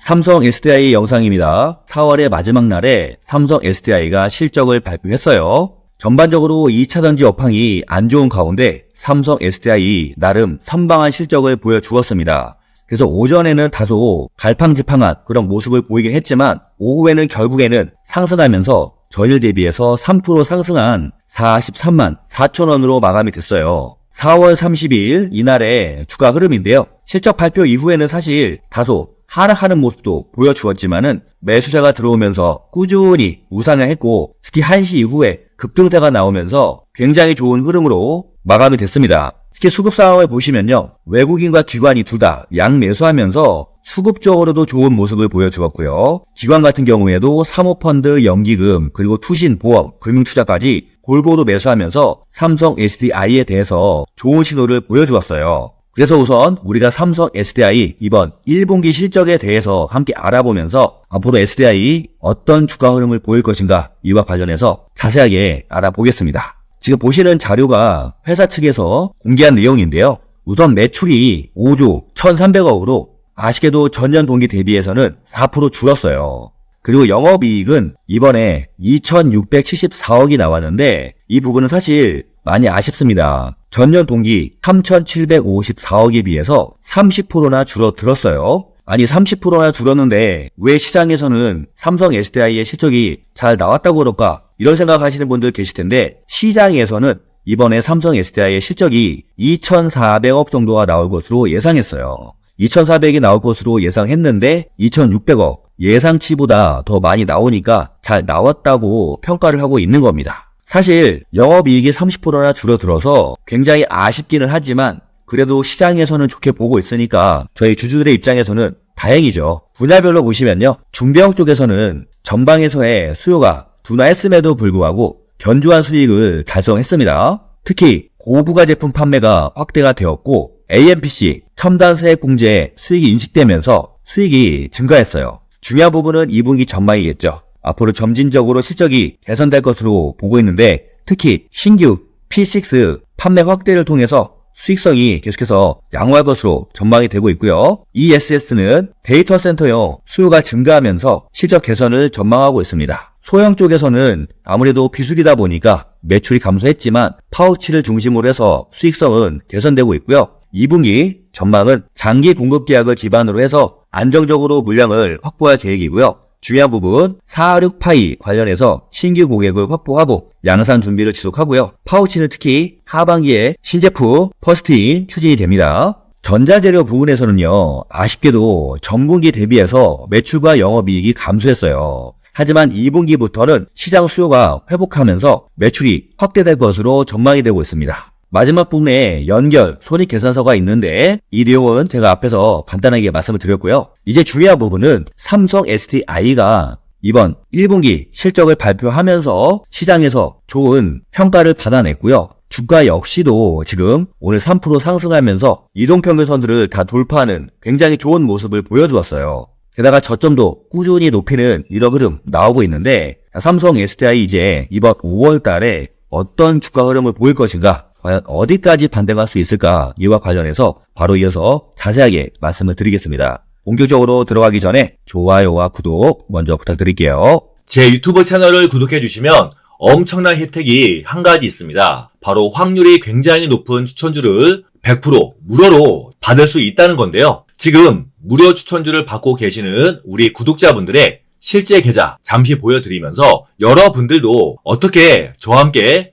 삼성 SDI 영상입니다. 4월의 마지막 날에 삼성 SDI가 실적을 발표했어요. 전반적으로 2차 전지 업황이 안 좋은 가운데 삼성 SDI 나름 선방한 실적을 보여주었습니다. 그래서 오전에는 다소 갈팡질팡한 그런 모습을 보이긴 했지만 오후에는 결국에는 상승하면서 전일 대비해서 3% 상승한 43만 4천 원으로 마감이 됐어요. 4월 30일 이날의 주가 흐름인데요. 실적 발표 이후에는 사실 다소 하락하는 모습도 보여주었지만은 매수자가 들어오면서 꾸준히 우상을 했고 특히 1시 이후에 급등세가 나오면서 굉장히 좋은 흐름으로 마감이 됐습니다. 특히 수급 상황을 보시면요. 외국인과 기관이 둘 다 양매수하면서 수급적으로도 좋은 모습을 보여주었고요. 기관 같은 경우에도 사모펀드, 연기금, 그리고 투신, 보험, 금융투자까지 골고루 매수하면서 삼성 SDI에 대해서 좋은 신호를 보여주었어요. 그래서 우선 우리가 삼성 SDI 이번 1분기 실적에 대해서 함께 알아보면서 앞으로 SDI 어떤 주가 흐름을 보일 것인가 이와 관련해서 자세하게 알아보겠습니다. 지금 보시는 자료가 회사 측에서 공개한 내용인데요. 우선 매출이 5조 1,300억으로 아쉽게도 전년 동기 대비해서는 4% 줄었어요. 그리고 영업이익은 이번에 2,674억이 나왔는데 이 부분은 사실 많이 아쉽습니다. 전년 동기 3,754억에 비해서 30%나 줄어들었어요. 아니 30%나 줄었는데 왜 시장에서는 삼성 SDI의 실적이 잘 나왔다고 그럴까? 이런 생각하시는 분들 계실 텐데 시장에서는 이번에 삼성 SDI의 실적이 2,400억 정도가 나올 것으로 예상했어요. 2,400이 나올 것으로 예상했는데 2,600억 예상치보다 더 많이 나오니까 잘 나왔다고 평가를 하고 있는 겁니다. 사실 영업이익이 30%나 줄어들어서 굉장히 아쉽기는 하지만 그래도 시장에서는 좋게 보고 있으니까 저희 주주들의 입장에서는 다행이죠. 분야별로 보시면요. 중대형 쪽에서는 전방에서의 수요가 둔화했음에도 불구하고 견조한 수익을 달성했습니다. 특히 고부가 제품 판매가 확대가 되었고 AMPC 첨단 세액 공제에 수익이 인식되면서 수익이 증가했어요. 중요한 부분은 2분기 전망이겠죠. 앞으로 점진적으로 실적이 개선될 것으로 보고 있는데 특히 신규 P6 판매 확대를 통해서 수익성이 계속해서 양호할 것으로 전망이 되고 있고요. ESS는 데이터 센터용 수요가 증가하면서 실적 개선을 전망하고 있습니다. 소형 쪽에서는 아무래도 비수기다 보니까 매출이 감소했지만 파우치를 중심으로 해서 수익성은 개선되고 있고요. 2분기 전망은 장기 공급 계약을 기반으로 해서 안정적으로 물량을 확보할 계획이고요. 중요한 부분 46파이 관련해서 신규 고객을 확보하고 양산 준비를 지속하고요. 파우치는 특히 하반기에 신제품 퍼스트인 추진이 됩니다. 전자재료 부분에서는요. 아쉽게도 전분기 대비해서 매출과 영업이익이 감소했어요. 하지만 2분기부터는 시장 수요가 회복하면서 매출이 확대될 것으로 전망이 되고 있습니다. 마지막 부분에 연결, 손익계산서가 있는데 이 내용은 제가 앞에서 간단하게 말씀을 드렸고요. 이제 중요한 부분은 삼성 SDI가 이번 1분기 실적을 발표하면서 시장에서 좋은 평가를 받아냈고요. 주가 역시도 지금 오늘 3% 상승하면서 이동평균선들을 다 돌파하는 굉장히 좋은 모습을 보여주었어요. 게다가 저점도 꾸준히 높이는 이런 흐름 나오고 있는데 삼성 SDI 이제 이번 5월 달에 어떤 주가 흐름을 보일 것인가 과연 어디까지 반등할 수 있을까 이와 관련해서 바로 이어서 자세하게 말씀을 드리겠습니다. 본격적으로 들어가기 전에 좋아요와 구독 먼저 부탁드릴게요. 제 유튜브 채널을 구독해 주시면 엄청난 혜택이 한 가지 있습니다. 바로 확률이 굉장히 높은 추천주를 100% 무료로 받을 수 있다는 건데요. 지금 무료 추천주를 받고 계시는 우리 구독자분들의 실제 계좌 잠시 보여드리면서 여러분들도 어떻게 저와 함께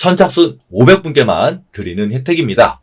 선착순 500분께만 드리는 혜택입니다.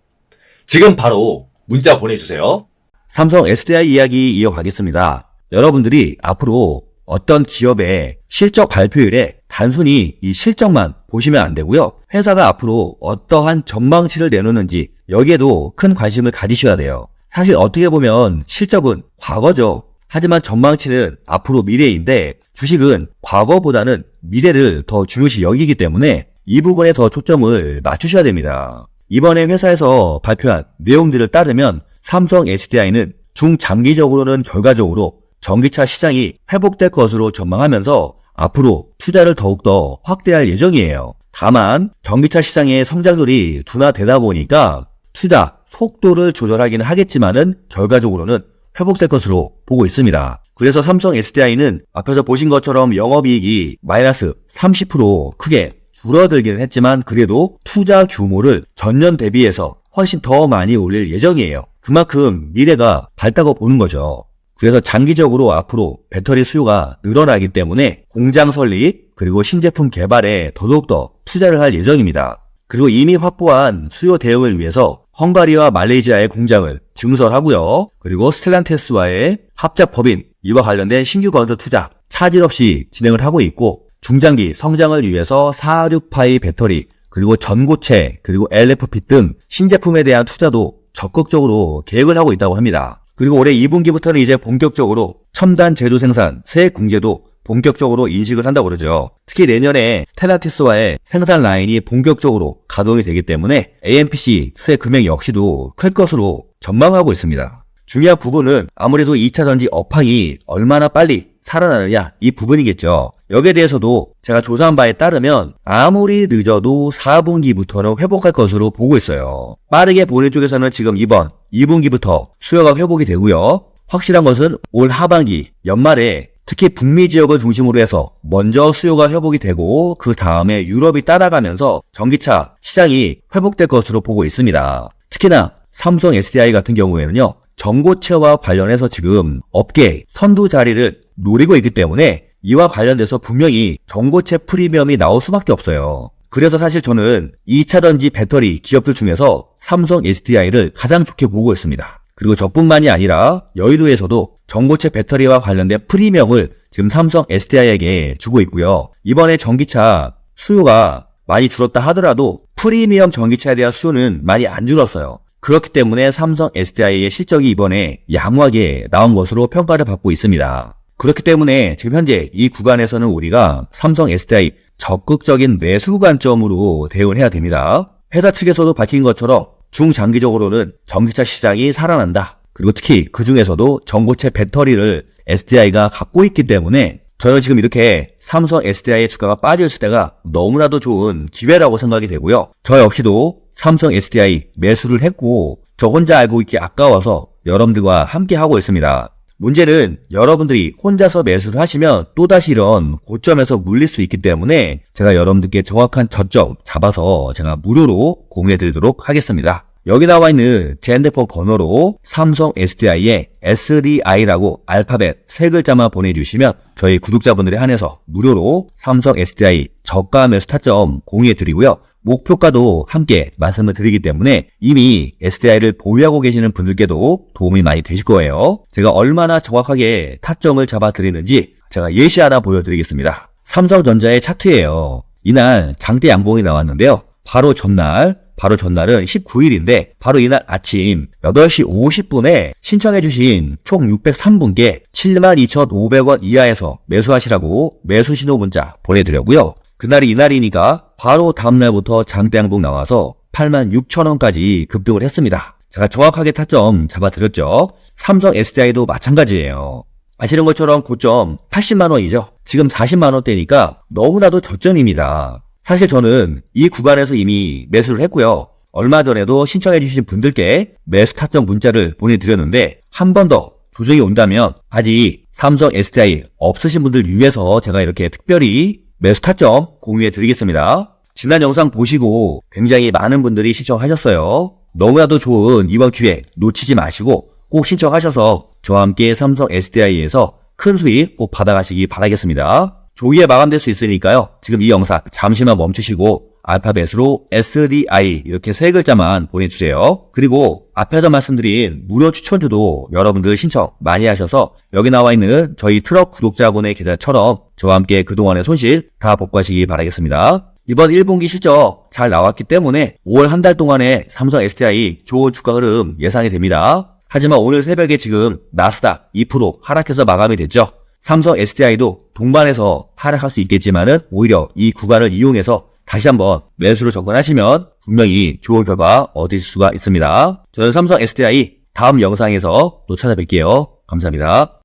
지금 바로 문자 보내주세요. 삼성 SDI 이야기 이어가겠습니다. 여러분들이 앞으로 어떤 기업의 실적 발표일에 단순히 이 실적만 보시면 안 되고요. 회사가 앞으로 어떠한 전망치를 내놓는지 여기에도 큰 관심을 가지셔야 돼요. 사실 어떻게 보면 실적은 과거죠. 하지만 전망치는 앞으로 미래인데 주식은 과거보다는 미래를 더 중요시 여기기 때문에 이 부분에 더 초점을 맞추셔야 됩니다. 이번에 회사에서 발표한 내용들을 따르면 삼성 SDI는 중장기적으로는 결과적으로 전기차 시장이 회복될 것으로 전망하면서 앞으로 투자를 더욱더 확대할 예정이에요. 다만 전기차 시장의 성장률이 둔화되다 보니까 투자 속도를 조절하기는 하겠지만은 결과적으로는 회복될 것으로 보고 있습니다. 그래서 삼성 SDI는 앞에서 보신 것처럼 영업이익이 마이너스 30% 크게 줄어들기는 했지만 그래도 투자 규모를 전년 대비해서 훨씬 더 많이 올릴 예정이에요. 그만큼 미래가 밝다고 보는 거죠. 그래서 장기적으로 앞으로 배터리 수요가 늘어나기 때문에 공장 설립 그리고 신제품 개발에 더더욱더 투자를 할 예정입니다. 그리고 이미 확보한 수요 대응을 위해서 헝가리와 말레이시아의 공장을 증설하고요. 그리고 스텔란테스와의 합작 법인 이와 관련된 신규 건설 투자 차질 없이 진행을 하고 있고 중장기 성장을 위해서 468 배터리 그리고 전고체 그리고 LFP 등 신제품에 대한 투자도 적극적으로 계획을 하고 있다고 합니다. 그리고 올해 2분기부터는 이제 본격적으로 첨단 제조 생산, 세액 공제도 본격적으로 인식을 한다고 그러죠. 특히 내년에 스텔라티스와의 생산 라인이 본격적으로 가동이 되기 때문에 AMPC 수혜 금액 역시도 클 것으로 전망하고 있습니다. 중요한 부분은 아무래도 2차 전지 업황이 얼마나 빨리 살아나느냐 이 부분이겠죠. 여기에 대해서도 제가 조사한 바에 따르면 아무리 늦어도 4분기부터는 회복할 것으로 보고 있어요. 빠르게 보는 쪽에서는 지금 이번 2분기부터 수요가 회복이 되고요. 확실한 것은 올 하반기 연말에 특히 북미 지역을 중심으로 해서 먼저 수요가 회복이 되고 그 다음에 유럽이 따라가면서 전기차 시장이 회복될 것으로 보고 있습니다. 특히나 삼성 SDI 같은 경우에는요. 전고체와 관련해서 지금 업계 선두 자리를 노리고 있기 때문에 이와 관련돼서 분명히 전고체 프리미엄이 나올 수밖에 없어요. 그래서 사실 저는 2차전지 배터리 기업들 중에서 삼성 SDI를 가장 좋게 보고 있습니다. 그리고 저뿐만이 아니라 여의도에서도 전고체 배터리와 관련된 프리미엄을 지금 삼성 SDI에게 주고 있고요. 이번에 전기차 수요가 많이 줄었다 하더라도 프리미엄 전기차에 대한 수요는 많이 안 줄었어요. 그렇기 때문에 삼성 SDI의 실적이 이번에 야무하게 나온 것으로 평가를 받고 있습니다. 그렇기 때문에 지금 현재 이 구간에서는 우리가 삼성 SDI 적극적인 매수 관점으로 대응을 해야 됩니다. 회사 측에서도 밝힌 것처럼 중장기적으로는 전기차 시장이 살아난다. 그리고 특히 그 중에서도 전고체 배터리를 SDI가 갖고 있기 때문에 저는 지금 이렇게 삼성 SDI의 주가가 빠져있을 때가 너무나도 좋은 기회라고 생각이 되고요. 저 역시도 삼성 SDI 매수를 했고 저 혼자 알고 있기 아까워서 여러분들과 함께 하고 있습니다. 문제는 여러분들이 혼자서 매수를 하시면 또다시 이런 고점에서 물릴 수 있기 때문에 제가 여러분들께 정확한 저점 잡아서 제가 무료로 공유해 드리도록 하겠습니다. 여기 나와 있는 제 핸드폰 번호로 삼성 SDI의 SDI라고 알파벳 세 글자만 보내주시면 저희 구독자분들에 한해서 무료로 삼성 SDI 저가 매수 타점 공유해 드리고요. 목표가도 함께 말씀을 드리기 때문에 이미 SDI를 보유하고 계시는 분들께도 도움이 많이 되실 거예요. 제가 얼마나 정확하게 타점을 잡아 드리는지 제가 예시 하나 보여드리겠습니다. 삼성전자의 차트예요. 이날 장대 양봉이 나왔는데요. 바로 전날 바로 전날은 19일인데 바로 이날 아침 8시 50분에 신청해주신 총 603분께 72,500원 이하에서 매수하시라고 매수 신호 문자 보내드렸고요. 그날이 이날이니까 바로 다음날부터 장대양봉 나와서 86,000원까지 급등을 했습니다. 제가 정확하게 타점 잡아드렸죠. 삼성 SDI도 마찬가지예요. 아시는 것처럼 고점 80만원이죠. 지금 40만원대니까 너무나도 저점입니다. 사실 저는 이 구간에서 이미 매수를 했고요. 얼마 전에도 신청해주신 분들께 매수 타점 문자를 보내드렸는데 한 번 더 조정이 온다면 아직 삼성 SDI 없으신 분들 위해서 제가 이렇게 특별히 매수 타점 공유해 드리겠습니다. 지난 영상 보시고 굉장히 많은 분들이 신청하셨어요. 너무나도 좋은 이번 기회 놓치지 마시고 꼭 신청하셔서 저와 함께 삼성 SDI에서 큰 수익 꼭 받아가시기 바라겠습니다. 조기에 마감될 수 있으니까요. 지금 이 영상 잠시만 멈추시고 알파벳으로 SDI 이렇게 세 글자만 보내주세요. 그리고 앞에서 말씀드린 무료 추천주도 여러분들 신청 많이 하셔서 여기 나와 있는 저희 트럭 구독자분의 계좌처럼 저와 함께 그동안의 손실 다 복구하시기 바라겠습니다. 이번 1분기 실적 잘 나왔기 때문에 5월 한 달 동안의 삼성 SDI 좋은 주가 흐름 예상이 됩니다. 하지만 오늘 새벽에 지금 나스닥 2% 하락해서 마감이 됐죠. 삼성 SDI도 동반해서 하락할 수 있겠지만은 오히려 이 구간을 이용해서 다시 한번 매수로 접근하시면 분명히 좋은 결과 얻으실 수가 있습니다. 저는 삼성 SDI 다음 영상에서 또 찾아뵐게요. 감사합니다.